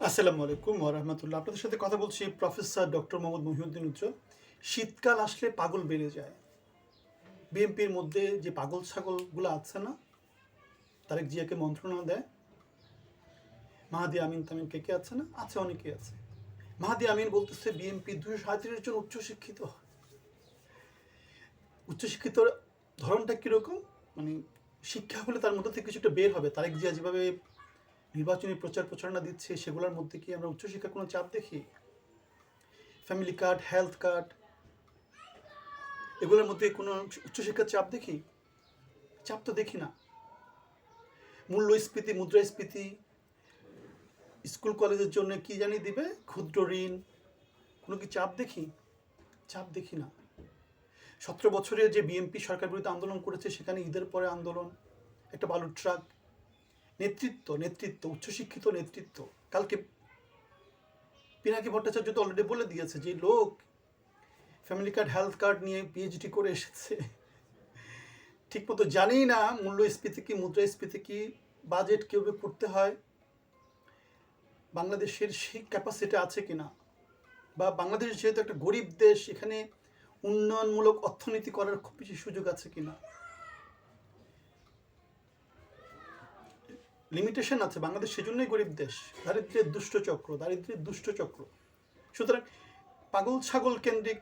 আসসালামু আলাইকুম ওরহমতুল্লাহ আপনাদের সাথে কথা বলছি প্রফেসর ডক্টর মোহাম্মদ মহিউদ্দিন উচ্চ। শীতকাল আসলে পাগল বেড়ে যায়। বিএনপির মধ্যে যে পাগল ছাগলগুলো আছে না, তারেক জিয়াকে মন্ত্রণা দেয়। মাহাদি আমিন তামিন কে কে আছে না, আছে অনেকে আছে। মাহাদি আমিন বলতেছে বিএনপি দুশো সাঁত্রিশ জন উচ্চশিক্ষিত। উচ্চশিক্ষিত ধরনটা কীরকম? মানে শিক্ষা হলে তার মধ্যে থেকে কিছুটা বের হবে। তারেক জিয়া যেভাবে নির্বাচনী প্রচার প্রচারণা দিচ্ছে, সেগুলোর মধ্যে কি আমরা উচ্চশিক্ষার কোনো চাপ দেখি? ফ্যামিলি কার্ড হেলথ কার্ড এগুলোর মধ্যে কোনো উচ্চশিক্ষার চাপ দেখি? চাপ তো দেখি না। মূল্যস্ফীতি, মুদ্রাস্ফীতি, স্কুল কলেজের জন্য কি জানি দিবে? ক্ষুদ্র ঋণ, কোনো কি চাপ দেখি? চাপ দেখি না। সতেরো বছরে যে বিএনপি সরকার বিরুদ্ধে আন্দোলন করেছে, সেখানে ঈদের পরে আন্দোলন, একটা বালুর ট্রাক নেতৃত্ব নেতৃত্ব, উচ্চশিক্ষিত নেতৃত্ব। কালকে পিনাকি ভট্টাচার্য তো অলরেডি বলে দিয়েছে যে, লোক ফ্যামিলি কার্ড হেলথ কার্ড নিয়ে পিএইচডি করে এসেছে। ঠিকমতো জানেই না মূল্যস্ফীতি কি, মুদ্রাস্ফীতি কি বাজেট কীভাবে করতে হয়, বাংলাদেশের সেই ক্যাপাসিটি আছে কিনা? বা বাংলাদেশ যেহেতু একটা গরিব দেশ, এখানে উন্নয়নমূলক অর্থনীতি করার খুব বেশি সুযোগ আছে কিনা? লিমিটেশন আছে, বাংলাদেশ সেজন্যই গরিব দেশ। দারিদ্রের দুষ্ট চক্র, দারিদ্র্যের দুষ্ট চক্র। সুতরাং পাগল ছাগল কেন্দ্রিক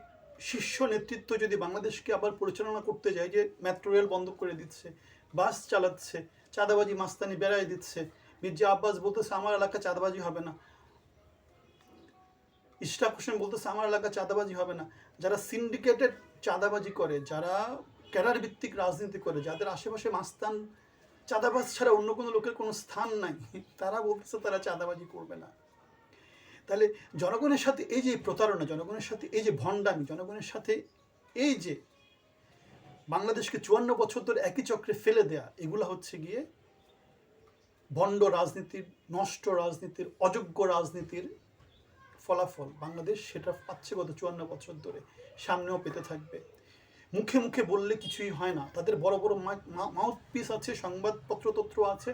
শীর্ষ নেতৃত্ব যদি বাংলাদেশকে আবার পরিচালনা করতে যায়, যে মেট্রো রেল বন্ধ করে দিচ্ছে বাস চালাচ্ছে, চাঁদাবাজি, মাস্তানি বেড়াই দিচ্ছে, মির্জা আব্বাস বলতেছে, আমার এলাকা চাঁদাবাজি হবে না। ইশরাক হোসেন বলতেছে, আমার এলাকা চাঁদাবাজি হবে না। যারা সিন্ডিকেটেড চাঁদাবাজি করে, যারা ক্যাডার ভিত্তিক রাজনীতি করে, যাদের আশেপাশে মাস্তান চাঁদাবাজ ছাড়া অন্য কোনো লোকের কোনো স্থান নাই। তারা বলতেছে, তারা চাঁদাবাজি করবে না। তাহলে জনগণের সাথে এই যে প্রতারণা, জনগণের সাথে এই যে ভণ্ডামি, জনগণের সাথে এই যে বাংলাদেশকে চুয়ান্ন বছর ধরে একই চক্রে ফেলে দেয়া, এগুলো হচ্ছে গিয়ে ভণ্ড রাজনীতির, নষ্ট রাজনীতির, অযোগ্য রাজনীতির ফলাফল। বাংলাদেশ সেটা পাচ্ছে গত চুয়ান্ন বছর ধরে, সামনেও পেতে থাকবে। মুখে মুখে বললে কিছুই হয় না। তাদের বড় বড় মাউথ পিস আছে সংবাদপত্র তত্র আছে,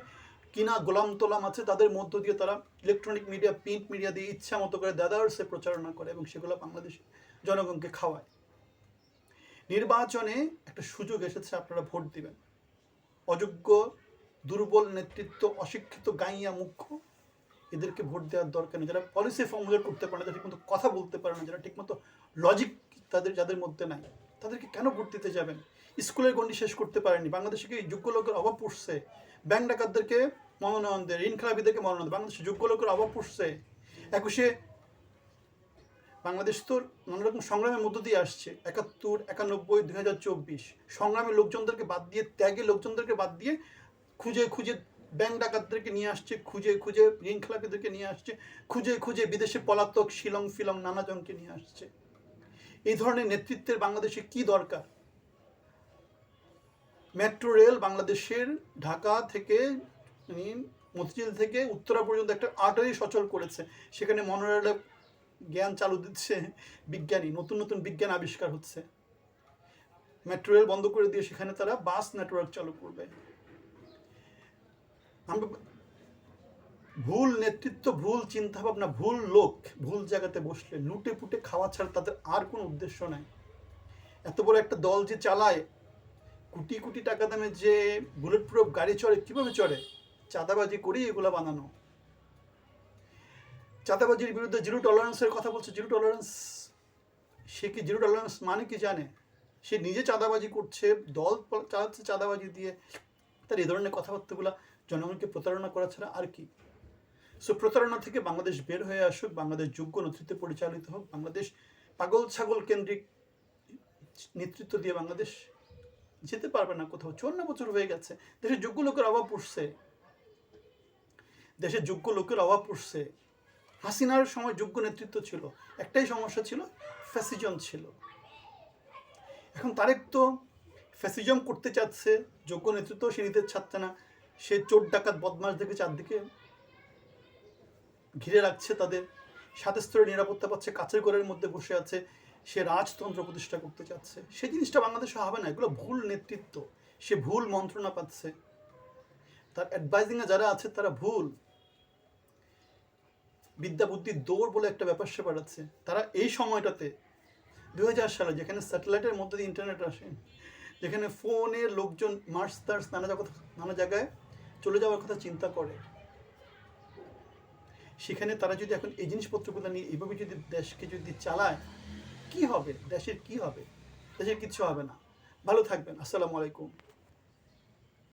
কিনা গোলাম তোলাম আছে, তাদের মধ্য দিয়ে তারা ইলেকট্রনিক মিডিয়া প্রিন্ট মিডিয়া দিয়ে ইচ্ছা মতো করে দাদার্সে প্রচারণা করে এবং সেগুলো বাংলাদেশ জনগণকে খাওয়ায়। নির্বাচনে একটা সুযোগ এসেছে, আপনারা ভোট দিবেন। অযোগ্য, দুর্বল নেতৃত্ব, অশিক্ষিত, গাইয়া মুখ্য, এদেরকে ভোট দেওয়ার দরকার নেই। যারা পলিসি ফর্মুলেট করতে পারে না, যারা ঠিকমতো কথা বলতে পারে না, যারা ঠিকমতো লজিক তাদের যাদের মধ্যে নাই। তাদেরকে কেন ভোট দিতে যাবেন? স্কুলের গণ্ডি শেষ করতে পারেনি। বাংলাদেশে কি যোগ্য লোকের অভাব পড়ছে ব্যাংক ডাকাতদেরকে মনোনয়ন দেয় ঋণ খেলাপিদেরকে মনোনয়ন বাংলাদেশে যোগ্য লোকের অভাব পড়ছে একুশে বাংলাদেশ তো নানা রকম সংগ্রামের মধ্য দিয়ে আসছে। একাত্তর, একানব্বই, দুই হাজার চব্বিশ। সংগ্রামের লোকজনদেরকে বাদ দিয়ে ত্যাগের লোকজনদেরকে বাদ দিয়ে খুঁজে খুঁজে ব্যাংক ডাকাতদেরকে নিয়ে আসছে, খুঁজে খুঁজে ঋণ খেলাপিদেরকে নিয়ে আসছে, খুঁজে খুঁজে বিদেশে পলাতক শিলং ফিলং নানাজনকে নিয়ে আসছে। এই ধরনের নেতৃত্বের বাংলাদেশে কি দরকার? মেট্রো রেল বাংলাদেশের ঢাকা থেকে মতিঝিল থেকে উত্তরা পর্যন্ত একটা আর্টারি সচল করেছে। সেখানে মনোরেলে জ্ঞান চালু দিচ্ছে বিজ্ঞানী, নতুন নতুন বিজ্ঞান আবিষ্কার হচ্ছে। মেট্রো রেল বন্ধ করে দিয়ে সেখানে তারা বাস নেটওয়ার্ক চালু করবে। আমরা ভুল নেতৃত্ব, ভুল চিন্তাভাবনা, ভুল লোক, ভুল জায়গাতে বসলে লুটে পুটে খাওয়া ছাড়া তাদের আর কোনো উদ্দেশ্য নাই। এত বড় একটা দল যে চালায়, কোটি কোটি টাকা দামে যে বুলেট প্রুফ গাড়ি চড়ে, কীভাবে চড়ে? চাঁদাবাজি করেই এগুলো বানানো। চাঁদাবাজির বিরুদ্ধে জিরো টলারেন্সের কথা বলছে। জিরো টলারেন্স সে কি জিরো টলারেন্স মানে কি জানে? সে নিজে চাঁদাবাজি করছে, দল চালাচ্ছে চাঁদাবাজি দিয়ে। তার এই ধরনের কথাবার্তাগুলো জনগণকে প্রতারণা করা ছাড়া আর কি? সো প্রতারণা থেকে বাংলাদেশ বের হয়ে আসুক, বাংলাদেশ যোগ্য নেতৃত্বে পরিচালিত হোক, বাংলাদেশ পাগল ছাগল কেন্দ্রিক নেতৃত্ব দিয়ে বাংলাদেশ যেতে পারবে না কোথাও। চুয়ান্ন বছর হয়ে গেছে দেশের যোগ্য লোকের অভাব পড়ছে দেশের যোগ্য লোকের অভাব পড়ছে হাসিনার সময় যোগ্য নেতৃত্ব ছিল, একটাই সমস্যা ছিল, ফ্যাসিজম ছিল। এখন তারেক তো ফ্যাসিজম করতে চাচ্ছে, যোগ্য নেতৃত্ব সে নিতে চাচ্ছে না, সে চোর ডাকাত বদমাস দেখে চারদিকে ঘিরে রাখছে তাদের। সাথে স্তরে নিরাপত্তা পাচ্ছে, কাছের ঘরের মধ্যে বসে আছে, সে রাজতন্ত্র প্রতিষ্ঠা করতে চাচ্ছে। সে জিনিসটা বাংলাদেশে হবে না, এগুলো ভুল নেতৃত্ব। সে ভুল মন্ত্রণা পাচ্ছে। তার অ্যাডভাইজিংয়ে যারা আছে, তারা ভুল। বিদ্যা বুদ্ধির দৌড় বলে একটা ব্যাপার স্যাপার আছে। তারা এই সময়টাতে দু হাজার সালে যেখানে স্যাটেলাইটের মধ্যে দিয়ে ইন্টারনেট আসে, যেখানে ফোনের লোকজন মার্স তার্স নানা জগৎ নানা জায়গায় চলে যাওয়ার কথা চিন্তা করে সেখানে তারা যদি এখন এই জিনিসপত্রগুলো নিয়ে এভাবে যদি দেশকে যদি চালায়, কি হবে? দেশের কি হবে? দেশের কিচ্ছু হবে না। ভালো থাকবেন। আসসালামু আলাইকুম।